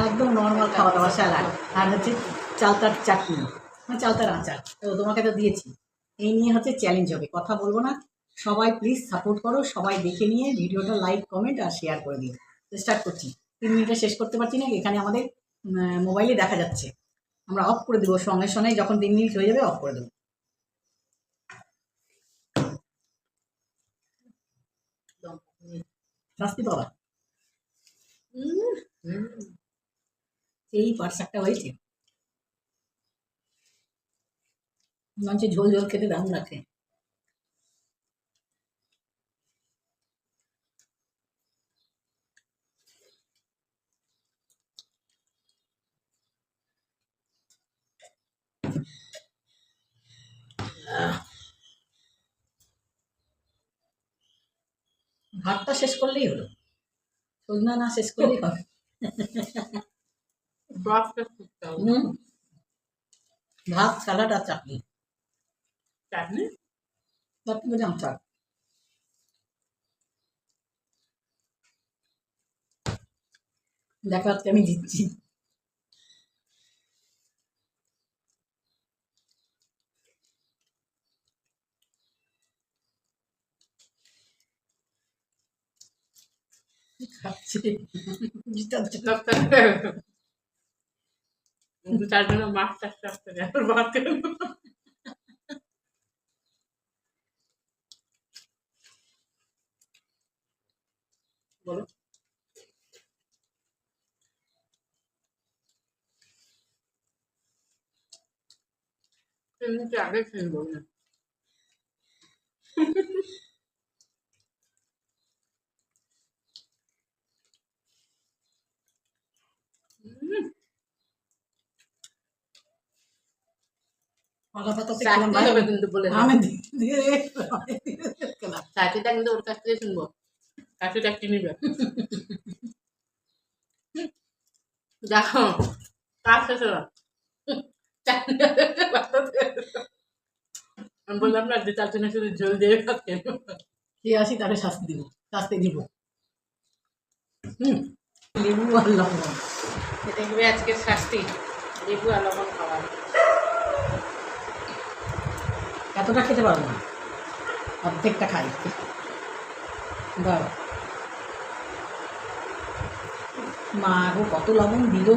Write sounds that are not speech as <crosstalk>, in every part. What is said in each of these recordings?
একদম নর্মাল খাওয়া দাওয়া স্যালাড আর হচ্ছে চালতার চাটনি। মানে চালতার আচার। তো তোমাকে তো দিয়েছি। এই নিয়ে হচ্ছে চ্যালেঞ্জ হবে। কথা বলব না। সবাই প্লিজ সাপোর্ট করো। সবাই দেখে নিয়ে ভিডিওটা লাইক কমেন্ট আর শেয়ার করে দিও। স্টার্ট করছি। তিন মিনিটে শেষ করতে পারছি না। এখানে আমাদের মোবাইলে দেখা যাচ্ছে। আমরা অফ করে দেবো সঙ্গে সঙ্গে। যখন তিন মিনিট হয়ে যাবে অফ করে দেবো। শাস্তি বাবা। এই পার্সাকটা হয়েছে। মনে ঝোল ঝোল খেতে দারুণ লাগে। ভাতটা শেষ করলেই হলো। সজনা না শেষ করলেই হবে। <laughs> ব্রথটা করতে হবে। হুম। ভাত স্যালাড আর চাটনি। চাটনি? চাটনি মানে আচার দেখা যাচ্ছে আমি জিতছি। খাচ্ছি। দু চার জন্য মাছ চাষ করতে যায় ভাত বলো। আগে খেয়ে নেব না হুম কিন্তু আমি ধীরে ধীরে খেলাম চাটনিটা কিন্তু ওর কাছ থেকে শুনব। কাছে চাকরি দেখো কাজ শেষ আমি বললাম না যে চাটনি শুধু ঝোল দিয়ে কে আসি তাকে শাস্তি দিব শাস্তি দিব হুম। লেবু আর লবণ। দেখবে আজকের শাস্তি? লেবু আর লবণ খাওয়া এতটা খেতে পারব না। অর্ধেকটা খাই। মা গো কত লবণ দিল।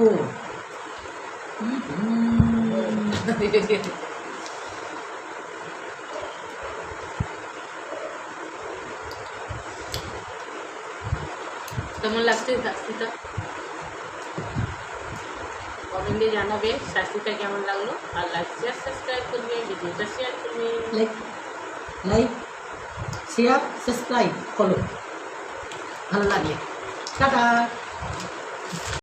কেমন লাগছে? কমেন্টে জানাবে। শাস্তিটা কেমন লাগল? আর লাইক শেয়ার সাবস্ক্রাইব করবে। ভিডিওটা শেয়ার করবে। লাইক লাইক শেয়ার সাবস্ক্রাইব করো। ভালো লাগে। টাটা!